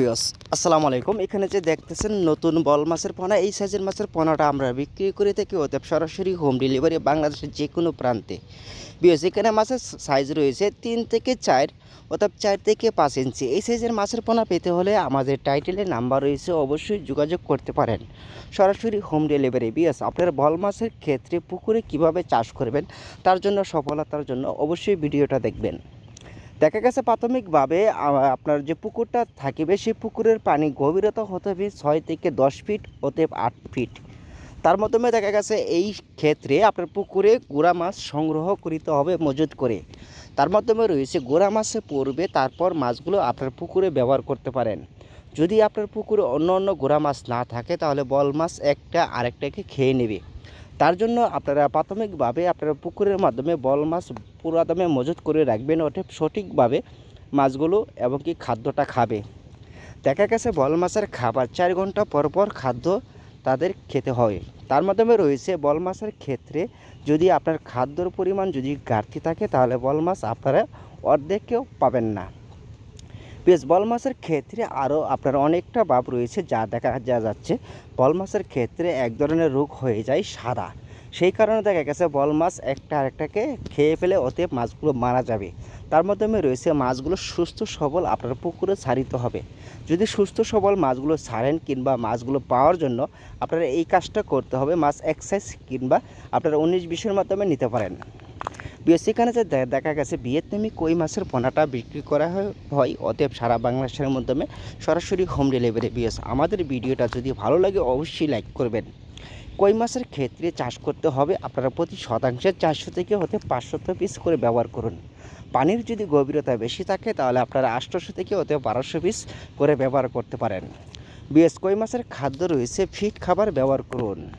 বিয়স আসসালামু আলাইকুম। এখানে যে দেখতেছেন নতুন বল মাছের পোনা, এই সাইজের মাছের পোনাটা আমরা বিক্রি করে থাকি অতএব সরাসরি হোম ডেলিভারি বাংলাদেশের যে কোনো প্রান্তে। বিয়স এখানে মাছের সাইজ রয়েছে তিন থেকে চার অর্থাৎ চার থেকে পাঁচ ইঞ্চি। এই সাইজের মাছের পোনা পেতে হলে আমাদের টাইটেলে নাম্বার রয়েছে, অবশ্যই যোগাযোগ করতে পারেন। সরাসরি হোম ডেলিভারি বিয়স আপনার বল মাছের ক্ষেত্রে পুকুরে কীভাবে চাষ করবেন, তার জন্য সফলতার জন্য অবশ্যই ভিডিওটা দেখবেন। দেখা গেছে প্রাথমিকভাবে আপনার যে পুকুরটা থাকিবে, সেই পুকুরের পানি গভীরতা হতে হবে ছয় থেকে দশ ফিট, অতএব আট ফিট। তার মাধ্যমে দেখা গেছে এই ক্ষেত্রে আপনার পুকুরে গোড়া মাছ সংগ্রহ করিতে হবে মজুত করে। তার মাধ্যমে রয়েছে গোড়া মাছে পড়বে, তারপর মাছগুলো আপনার পুকুরে ব্যবহার করতে পারেন। যদি আপনার পুকুরে অন্য অন্য গোড়া মাছ না থাকে, তাহলে বল মাছ একটা আরেকটাকে খেয়ে নেবে। তার জন্য আপনারা প্রাথমিকভাবে আপনারা পুকুরের মাধ্যমে বল মাছ পুরাদমে মজুত করে রাখবেন ওটা সঠিকভাবে মাছগুলো এবং কি খাদ্যটা খাবে। দেখা গেছে বল মাছের খাবার চার ঘণ্টা পর পর খাদ্য তাদের খেতে হয়। তার মাধ্যমে রয়েছে বল মাছের ক্ষেত্রে যদি আপনার খাদ্যর পরিমাণ যদি ঘাটতি থাকে, তাহলে বল মাছ আপনারা অর্ধেকও পাবেন না। বেশ বল মাছের ক্ষেত্রে আরও আপনার অনেকটা ভাব রয়েছে যা দেখা যা যাচ্ছে। বল মাছের ক্ষেত্রে এক ধরনের রোগ হয়ে যায় সাদা। সেই কারণে দেখা গেছে বল মাছ একটা আরেকটাকে খেয়ে ফেলে অতএব মাছগুলো মারা যাবে। তার মাধ্যমে রয়েছে মাছগুলো সুস্থ সবল আপনার পুকুরে ছাড়িতে হবে। যদি সুস্থ সবল মাছগুলো ছাড়েন কিংবা মাছগুলো পাওয়ার জন্য আপনারা এই কাজটা করতে হবে। মাছ এক্সাইজ কিংবা আপনারা উনিশ বিশের মাধ্যমে নিতে পারেন। সেখানে যে দেখা গেছে, ভিয়েতনামি কই মাছের পোনাটা বিক্রি করা হয়- অতএব সারা বাংলাদেশের মাধ্যমে সরাসরি হোম ডেলিভারি বিএস। আমাদের ভিডিওটা যদি ভালো লাগে, অবশ্যই লাইক করবেন। কই মাছের ক্ষেত্রে চাষ করতে হবে, আপনারা প্রতি শতাংশে চারশো থেকে হতে পাঁচশত পিস করে ব্যবহার করুন। পানির যদি গভীরতা বেশি থাকে, তাহলে আপনারা আটশোশো থেকে হতে বারোশো পিস করে ব্যবহার করতে পারেন। বিএস, কই মাছের খাদ্য রয়েছে, ফিট খাবার ব্যবহার করুন।